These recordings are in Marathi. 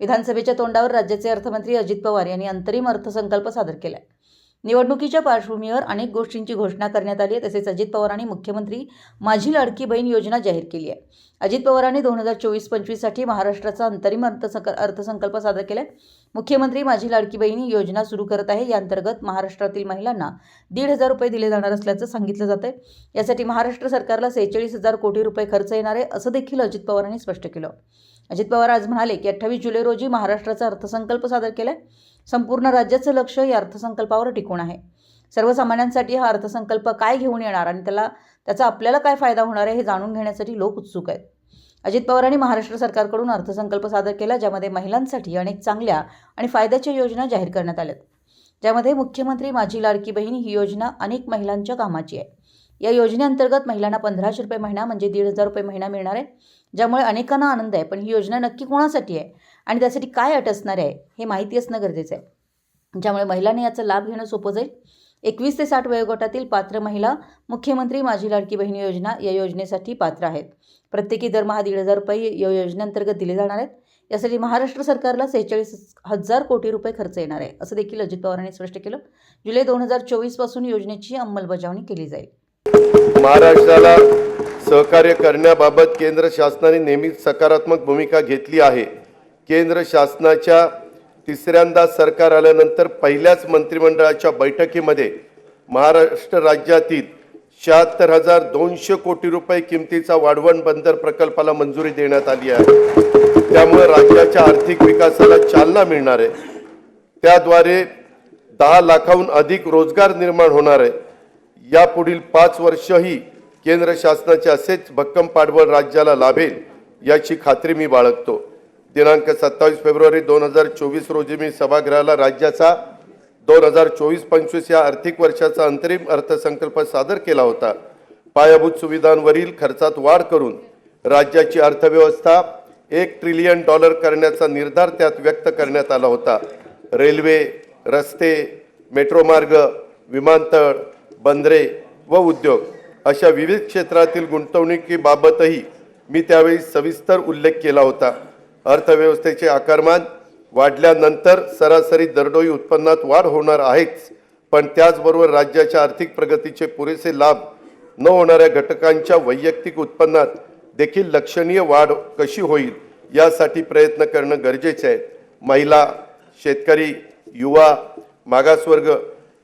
विधानसभेच्या तोंडावर राज्याचे अर्थमंत्री अजित पवार यांनी अंतरिम अर्थसंकल्प सादर केलाय. निवडणुकीच्या पार्श्वभूमीवर अनेक गोष्टींची घोषणा करण्यात आली आहे तसेच अजित पवारांनी मुख्यमंत्री माझी लाडकी बहीण योजना जाहीर केली आहे. अजित पवारांनी दोन हजार चोवीस पंचवीससाठी महाराष्ट्राचा अंतरिम अर्थसंक अर्थसंकल्प सादर केलाय. मुख्यमंत्री माझी लाडकी बहीण योजना सुरू करत आहे या अंतर्गत महाराष्ट्रातील महिलांना दीड हजार रुपये दिले जाणार असल्याचं सांगितलं जात आहे. यासाठी महाराष्ट्र सरकारला सेहेचाळीस हजार कोटी रुपये खर्च येणार आहे असं देखील अजित पवारांनी स्पष्ट केलं. अजित पवार आज म्हणाले की अठ्ठावीस जुलै रोजी महाराष्ट्राचा अर्थसंकल्प सादर केलाय. संपूर्ण राज्याचं लक्ष या अर्थसंकल्पावर टिकून आहे. सर्वसामान्यांसाठी हा अर्थसंकल्प काय घेऊन येणार आणि त्याला त्याचा आपल्याला काय फायदा होणार आहे हे जाणून घेण्यासाठी लोक उत्सुक आहेत. अजित पवारांनी महाराष्ट्र सरकारकडून अर्थसंकल्प सादर केला ज्यामध्ये महिलांसाठी अनेक चांगल्या आणि फायद्याच्या योजना जाहीर करण्यात आल्यात. ज्यामध्ये मुख्यमंत्री माझी लाडकी बहीण ही योजना अनेक महिलांच्या कामाची आहे. या योजनेअंतर्गत महिलांना पंधराशे रुपये महिना म्हणजे दीड हजार रुपये महिना मिळणार आहे. ज्यामुळे अनेकांना आनंद आहे पण ही योजना नक्की कोणासाठी आहे आणि त्यासाठी काय अट असणार आहे हे माहिती असणं गरजेचं आहे. ज्यामुळे महिलांनी याचा लाभ घेणं सोपं जाईल. एकवीस ते साठ वयोगटातील पात्र महिला मुख्यमंत्री माझी लाडकी बहीण योजना या योजनेसाठी पात्र आहेत. प्रत्येकी दरमहा दीड हजार रुपये या योजनेअंतर्गत दिले जाणार आहेत. यासाठी महाराष्ट्र सरकारला सेहेचाळीस हजार कोटी रुपये खर्च येणार आहे असं देखील अजित पवारांनी स्पष्ट केलं. जुलै दोन हजार चोवीसपासून योजनेची अंमलबजावणी केली जाईल. महाराष्ट्राला सहकार्य करण्याबाबत केंद्र शासनाने नेहमीच सकारात्मक भूमिका घेतली आहे. केंद्र शासनाच्या तिसऱ्यांदा सरकार आल्यानंतर पहिल्याच मंत्रिमंडळाच्या बैठकीमध्ये महाराष्ट्र राज्यातील शहात्तर हजार दोनशे कोटी रुपये किमतीचा वाढवण बंदर प्रकल्पाला मंजुरी देण्यात आली आहे. त्यामुळे राज्याच्या आर्थिक विकासाला चालना मिळणार आहे. त्याद्वारे दहा लाखाहून अधिक रोजगार निर्माण होणार आहे. यापुढील पाच वर्षही केंद्र शासनाचे असेच भक्कम पाठबळ राज्याला लाभेल याची खात्री मी बाळगतो. दिनांक सत्तावीस फेब्रुवारी दोन हजार चोवीस रोजी मी सभागृहाला राज्याचा दोन हजार चोवीस पंचवीस या आर्थिक वर्षाचा अंतरिम अर्थसंकल्प सादर केला होता. पायाभूत सुविधांवरील खर्चात वाढ करून राज्याची अर्थव्यवस्था एक ट्रिलियन डॉलर करण्याचा निर्धार त्यात व्यक्त करण्यात आला होता. रेल्वे रस्ते मेट्रो मार्ग विमानतळ बंदरे व उद्योग अशा विविध क्षेत्रातील गुंतवणुकीबाबतही मी त्यावेळी सविस्तर उल्लेख केला होता. अर्थव्यवस्थेचे आकारमान वाढल्यानंतर सरासरी दरडोई उत्पन्नात वाढ होणार आहेच पण त्याचबरोबर राज्याच्या आर्थिक प्रगतीचे पुरेसे लाभ न होणाऱ्या घटकांच्या वैयक्तिक उत्पन्नात देखील लक्षणीय वाढ कशी होईल यासाठी प्रयत्न करणं गरजेचे आहे. महिला शेतकरी युवा मागासवर्ग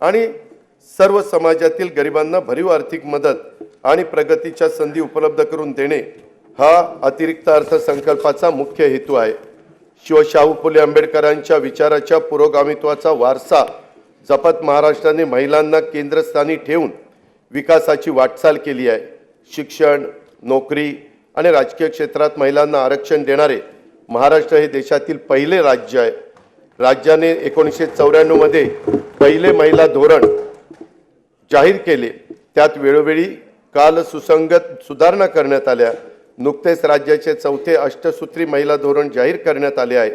आणि सर्व समाजातील गरिबांना भरीव आर्थिक मदत आणि प्रगतीच्या संधी उपलब्ध करून देणे हा अतिरिक्त अर्थसंकल्पाचा मुख्य हेतू आहे. शिवशाहू फुले आंबेडकरांच्या विचाराच्या पुरोगामित्वाचा वारसा जपत महाराष्ट्राने महिलांना केंद्रस्थानी ठेवून विकासाची वाटचाल केली आहे. शिक्षण नोकरी आणि राजकीय क्षेत्रात महिलांना आरक्षण देणारे महाराष्ट्र हे देशातील पहिले राज्य आहे. राज्याने एकोणीसशे चौऱ्याण्णवमध्ये पहिले महिला धोरण जाहीर केले. त्यात वेळोवेळी काल सुसंगत सुधारणा करण्यात आल्या. नुकतेच राज्याचे चौथे अष्टसूत्री महिला धोरण जाहीर करण्यात आले आहे.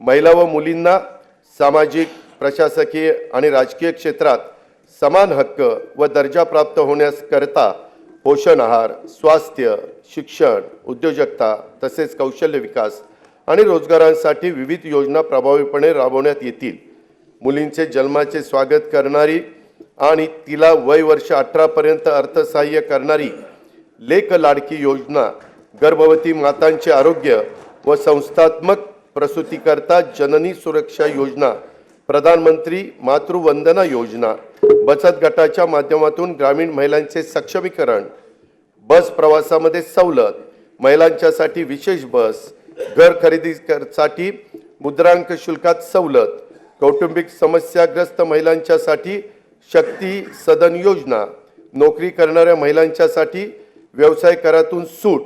महिला व मुलींना सामाजिक प्रशासकीय आणि राजकीय क्षेत्रात समान हक्क व दर्जा प्राप्त होण्यास करता पोषण आहार स्वास्थ्य शिक्षण उद्योजकता तसेच कौशल्य विकास आणि रोजगारांसाठी विविध योजना प्रभावीपणे राबवण्यात येतील. मुलींचे जन्माचे स्वागत करणारी आणि तिला वय वर्ष अठरापर्यंत अर्थसहाय्य करणारी लेख लाडकी योजना गर्भवती मातांचे आरोग्य व संस्थात्मक प्रसूतीकरता जननी सुरक्षा योजना प्रधानमंत्री मातृवंदना योजना बचत गटाच्या माध्यमातून ग्रामीण महिलांचे सक्षमीकरण बस प्रवासामध्ये सवलत महिलांच्यासाठी विशेष बस घर खरेदीसाठी मुद्रांक शुल्कात सवलत कौटुंबिक समस्याग्रस्त महिलांच्यासाठी शक्ती सदन योजना. नोकरी करणाऱ्या महिलांच्यासाठी व्यवसाय करातून सूट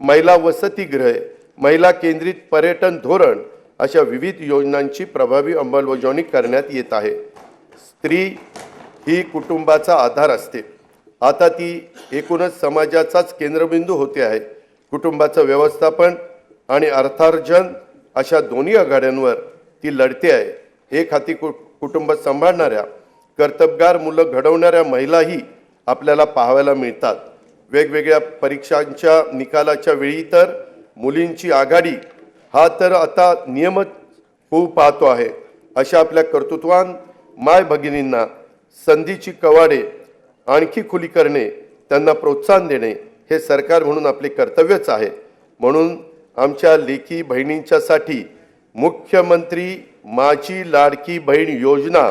महिला वसतिगृहे महिला केंद्रित पर्यटन धोरण अशा विविध योजनांची प्रभावी अंमलबजावणी करण्यात येत आहे. स्त्री ही कुटुंबाचा आधार असते. आता ती एकूणच समाजाचाच केंद्रबिंदू होते आहे. कुटुंबाचं व्यवस्थापन आणि अर्थार्जन अशा दोन्ही आघाड्यांवर ती लढते आहे. एक हाती कु कुटुंब सांभाळणाऱ्या कर्तबगार मुलं घडवणाऱ्या महिलाही आपल्याला पाहायला मिळतात. वेगवेगळ्या परीक्षांच्या निकालाच्या वेळी तर मुलींची आघाडी हा तर आता नियमच होऊ पाहतो आहे. अशा आपल्या कर्तृत्वान माय भगिनींना संधीची कवाडे आणखी खुली करणे त्यांना प्रोत्साहन देणे हे सरकार म्हणून आपले कर्तव्यच आहे. म्हणून आमच्या लेखी बहिणींच्यासाठी मुख्यमंत्री माझी लाडकी बहीण योजना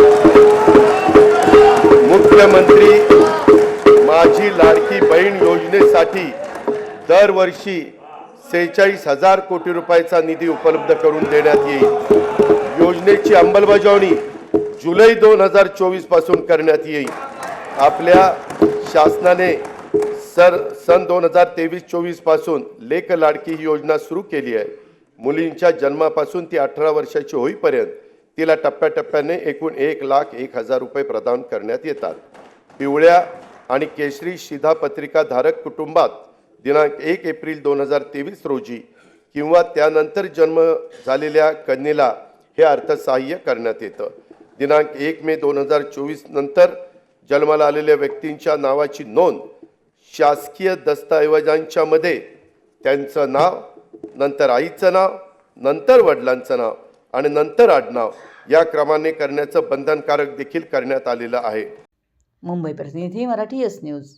मुख्यमंत्री माझी लाडकी बहीण योजनेसाठी दरवर्षी सेहेचाळीस हजार कोटी रुपयाचा निधी उपलब्ध करून देण्यात येईल. योजनेची अंमलबजावणी जुलै दोन हजार चोवीसपासून करण्यात येईल. आपल्या शासनाने सर सन दोन हजार तेवीस चोवीसपासून लेख लाडकी ही योजना सुरू केली आहे. मुलींच्या जन्मापासून ती अठरा वर्षाची होईपर्यंत तिला टप्प्याटप्प्याने एकूण एक लाख एक हजार रुपये प्रदान करण्यात येतात. पिवळ्या आणि केशरी शिधापत्रिका धारक कुटुंबात दिनांक एक एप्रिल दोन हजार तेवीस रोजी किंवा त्यानंतर जन्म झालेल्या कन्येला हे अर्थसहाय्य करण्यात येतं. दिनांक एक मे दोन हजार चोवीस नंतर जन्माला आलेल्या व्यक्तींच्या नावाची नोंद शासकीय दस्तऐवजांच्या मध्ये त्यांचं नाव नंतर आईचं नाव नंतर वडिलांचं नाव आणि नंतर आडनाव. या क्रमाने करण्याचं बंधनकारक देखील करण्यात आलेलं आहे. मुंबई प्रतिनिधी मराठी एस न्यूज